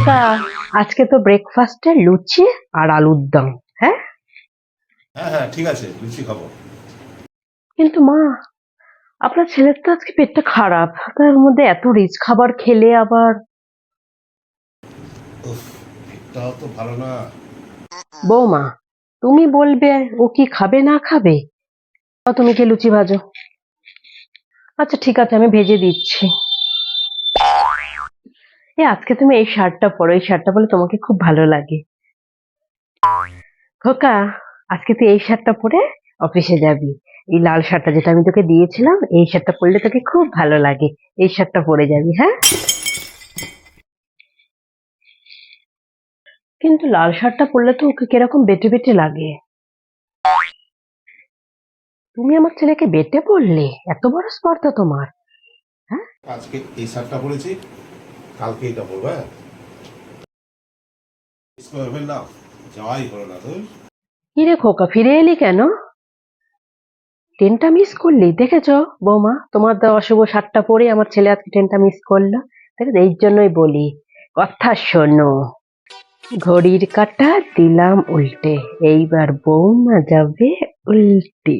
খোকা আজকে তো ব্রেকফাস্টে লুচি আর আলুর দম হ্যাঁ? হ্যাঁ হ্যাঁ ঠিক আছে লুচি খাব। কিন্তু মা আপনার ছেলের তো আজকে পেটটা খারাপ তার মধ্যে এত রিচ খাবার খেলে আবার। পেটটাও তো ভালো না। বৌমা তুমি বলবে ও কি খাবে না খাবে? তুমি কি লুচি ভাজো? আচ্ছা ঠিক আছে আমি ভেজে দিচ্ছি। এ আজকে তুমি এই শার্টটা পরো, এই শার্টটা পরলে তোমাকে খুব ভালো লাগে। খোকা, আজকে তুই এই শার্টটা পরে অফিসে যাবি। এই লাল শার্টটা যেটা আমি তোকে দিয়েছিলাম, এই শার্টটা পরলে তোকে খুব ভালো লাগে। এই শার্টটা পরে যাবি হ্যাঁ? কিন্তু লাল শার্টটা পরলে তো ওকে কীরকম বেটে বেটে লাগে? তুমি আমার ছেলেকে বেটে পড়লে এত বড় স্পর্ধা তোমার আজকে এই শার্টটা পরেছি কালকে এটা পরবো হ্যাঁ। ফেললাম যাওয়াই হলো না তো। কিরে খোকা ফিরে এলি কেন? ট্রেনটা মিস করলি দেখেছ বৌমা? তোমার দেওয়া অশুভ শার্টটা পরে আমার ছেলে আজকে ট্রেনটা মিস করল। দেখেছ এই জন্যই বলি কথা শোনো। ঘড়ির কাটা দিলাম উল্টে এইবার বৌমা যাবে উল্টে।